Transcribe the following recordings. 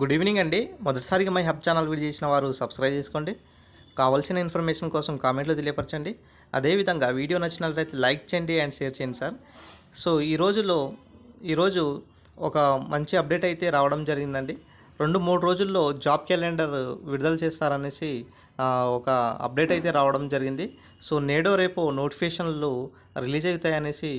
Good evening అండి. మొదటిసారిగా my hub channel video చేసిన వారు సబ్స్క్రైబ్ చేసుకోండి. కావాల్సిన ఇన్ఫర్మేషన్ కోసం కామెంట్లో తెలియపరచండి. అదేవిధంగా వీడియో నచ్చినట్లయితే లైక్ చేయండి అండ్ షేర్ చేయండి సార్. సో ఈ రోజుల్లో ఈరోజు ఒక మంచి అప్డేట్ అయితే రావడం జరిగిందండి. రెండు మూడు రోజుల్లో జాబ్ క్యాలెండర్ విడుదల చేస్తారనేసి ఒక అప్డేట్ అయితే రావడం జరిగింది. సో నేడో రేపు నోటిఫికేషన్లు రిలీజ్ అవుతాయనేసి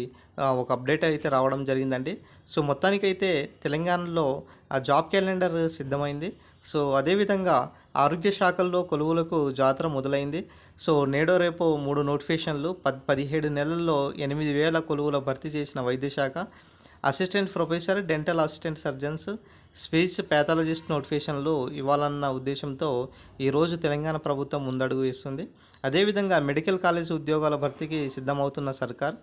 ఒక అప్డేట్ అయితే రావడం జరిగిందండి. సో మొత్తానికైతే తెలంగాణలో ఆ జాబ్ క్యాలెండర్ సిద్ధమైంది. సో అదేవిధంగా ఆరోగ్య శాఖల్లో కొలువులకు జాతర మొదలైంది. సో నేడో రేపు మూడు నోటిఫికేషన్లు పద్ పదిహేడు నెలల్లో ఎనిమిది వేల కొలువుల భర్తీ చేసిన వైద్య శాఖ assistant professor dental assistant surgeons speech pathologist నోటిఫికేషన్లు ఇవ్వాలన్న ఉద్దేశంతో ఈరోజు తెలంగాణ ప్రభుత్వం ముందడుగు వేస్తుంది. అదేవిధంగా మెడికల్ కాలేజ్ ఉద్యోగాల భర్తీకి సిద్ధమవుతున్న సర్కార్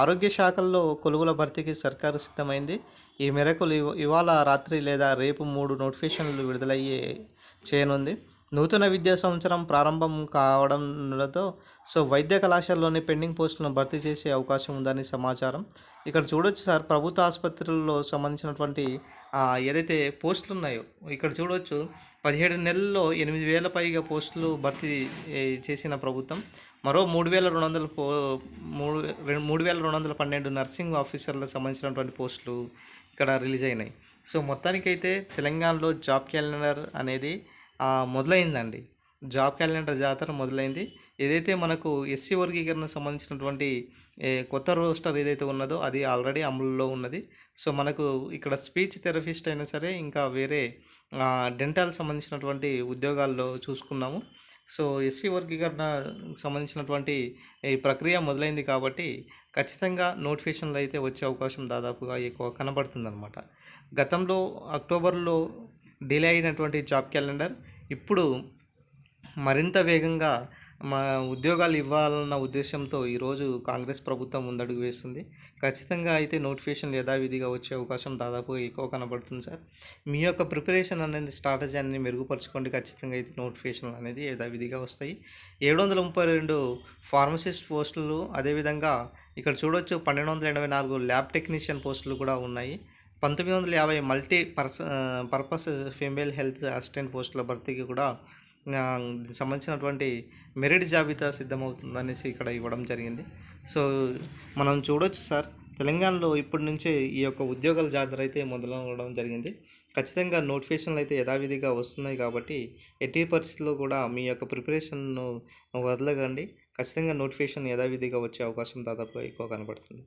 ఆరోగ్య శాఖల్లో కొలువుల భర్తీకి సర్కారు సిద్ధమైంది. ఈ మేరకు ఇవాళ రాత్రి లేదా రేపు మూడు నోటిఫికేషన్లు విడుదలయ్యే చేయనుంది. నూతన విద్యా సంవత్సరం ప్రారంభం కావడంతో సో వైద్య కళాశాలలోని పెండింగ్ పోస్టులను భర్తీ చేసే అవకాశం ఉందని సమాచారం. ఇక్కడ చూడొచ్చు సార్ ప్రభుత్వ ఆసుపత్రుల్లో సంబంధించినటువంటి ఏదైతే పోస్టులు ఉన్నాయో ఇక్కడ చూడొచ్చు పదిహేడు నెలల్లో ఎనిమిది వేల పైగా పోస్టులు భర్తీ చేసిన ప్రభుత్వం. మరో మూడు వేల రెండు వందల పో మూడు మూడు వేల రెండు వందల పన్నెండు నర్సింగ్ ఆఫీసర్లకు సంబంధించినటువంటి పోస్టులు ఇక్కడ రిలీజ్ అయినాయి. సో మొత్తానికైతే తెలంగాణలో జాబ్ క్యాలెండర్ అనేది మొదలైందండి. జాబ్ క్యాలెండర్ జాతర మొదలైంది. ఏదైతే మనకు ఎస్సీ వర్గీకరణ సంబంధించినటువంటి కొత్త రోస్టర్ ఏదైతే ఉన్నదో అది ఆల్రెడీ అమలులో ఉన్నది. సో మనకు ఇక్కడ స్పీచ్ థెరపిస్ట్ అయినా సరే ఇంకా వేరే డెంటల్ సంబంధించినటువంటి ఉద్యోగాల్లో చూసుకున్నాము. సో ఎస్సీ వర్గీకరణ సంబంధించినటువంటి ఈ ప్రక్రియ మొదలైంది కాబట్టి ఖచ్చితంగా నోటిఫికేషన్లు అయితే వచ్చే అవకాశం దాదాపుగా ఎక్కువ కనబడుతుందన్నమాట. గతంలో అక్టోబర్లో డిలే అయినటువంటి జాబ్ క్యాలెండర్. ఇప్పుడు మరింత వేగంగా మా ఉద్యోగాలు ఇవ్వాలన్న ఉద్దేశంతో ఈరోజు కాంగ్రెస్ ప్రభుత్వం ముందడుగు వేస్తుంది. ఖచ్చితంగా అయితే నోటిఫికేషన్ యథావిధిగా వచ్చే అవకాశం దాదాపు ఎక్కువ కనబడుతుంది సార్. మీ యొక్క ప్రిపరేషన్ అనేది స్ట్రాటజీ అనేది మెరుగుపరచుకోండి. ఖచ్చితంగా అయితే నోటిఫికేషన్లు అనేది యథావిధిగా వస్తాయి. ఏడు వందల ముప్పై రెండు ఫార్మసిస్ట్ పోస్టులు అదేవిధంగా ఇక్కడ చూడొచ్చు పన్నెండు వందల ఎనభై నాలుగు ల్యాబ్ టెక్నీషియన్ పోస్టులు కూడా ఉన్నాయి. పంతొమ్మిది వందల యాభై మల్టీ పర్స పర్పస్ ఫీమేల్ హెల్త్ అసిస్టెంట్ పోస్టుల భర్తీకి కూడా సంబంధించినటువంటి మెరిట్ జాబితా సిద్ధమవుతుందనేసి ఇక్కడ ఇవ్వడం జరిగింది. సో మనం చూడొచ్చు సార్. తెలంగాణలో ఇప్పటి నుంచే ఈ యొక్క ఉద్యోగాల జాతర అయితే మొదలవడం జరిగింది. ఖచ్చితంగా నోటిఫికేషన్లు అయితే యథావిధిగా వస్తున్నాయి కాబట్టి ఎట్టి పరిస్థితుల్లో కూడా మీ యొక్క ప్రిపరేషన్ను వదలకండి. ఖచ్చితంగా నోటిఫికేషన్ యథావిధిగా వచ్చే అవకాశం దాదాపుగా ఎక్కువ కనబడుతుంది.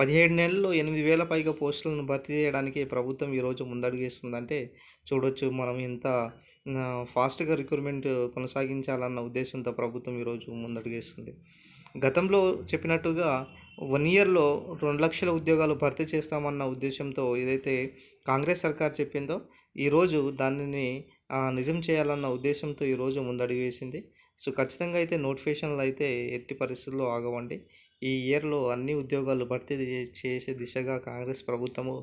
పదిహేడు నెలల్లో ఎనిమిది వేల పైగా పోస్టులను భర్తీ చేయడానికి ప్రభుత్వం ఈరోజు ముందడుగేస్తుందంటే చూడొచ్చు. మనం ఇంత ఫాస్ట్గా రిక్రూట్మెంట్ కొనసాగించాలన్న ఉద్దేశంతో ప్రభుత్వం ఈరోజు ముందడుగేస్తుంది. గతంలో చెప్పినట్టుగా వన్ ఇయర్లో రెండు లక్షల ఉద్యోగాలు భర్తీ చేస్తామన్న ఉద్దేశంతో ఏదైతే కాంగ్రెస్ సర్కార్ చెప్పిందో ఈరోజు దానిని నిజం చేయాలన్న ఉద్దేశంతో ఈరోజు ముందడుగు వేసింది. సో ఖచ్చితంగా అయితే నోటిఫికేషన్లు అయితే ఎట్టి పరిస్థితుల్లో ఆగవండి. ఈ ఇయర్లో అన్ని ఉద్యోగాలు భర్తీ చేసే దిశగా కాంగ్రెస్ ప్రభుత్వము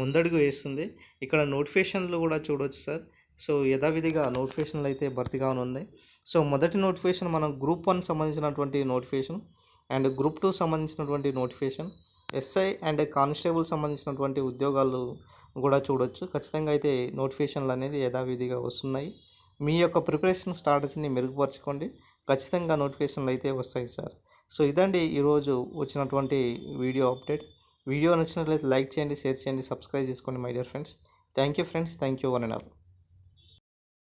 ముందడుగు వేస్తుంది. ఇక్కడ నోటిఫికేషన్లు కూడా చూడవచ్చు సార్. సో యథావిధిగా నోటిఫికేషన్లు అయితే భర్తీ కానుంది. సో మొదటి నోటిఫికేషన్ మనం గ్రూప్ వన్ సంబంధించినటువంటి నోటిఫికేషన్ అండ్ గ్రూప్ టూ సంబంధించినటువంటి నోటిఫికేషన్ ఎస్ఐ అండ్ కానిస్టేబుల్ సంబంధించినటువంటి ఉద్యోగాలు కూడా చూడొచ్చు. ఖచ్చితంగా అయితే నోటిఫికేషన్లు అనేది యథావిధిగా వస్తున్నాయి. మీ యొక్క ప్రిపరేషన్ స్టాటస్ని మెరుగుపరచుకోండి. ఖచ్చితంగా నోటిఫికేషన్లు అయితే వస్తాయి సార్. సో ఇదండి ఈరోజు వచ్చినటువంటి వీడియో అప్డేట్. వీడియో నచ్చినట్లయితే లైక్ చేయండి షేర్ చేయండి సబ్స్క్రైబ్ చేసుకోండి my dear friends. Thank you friends. Thank you one and all.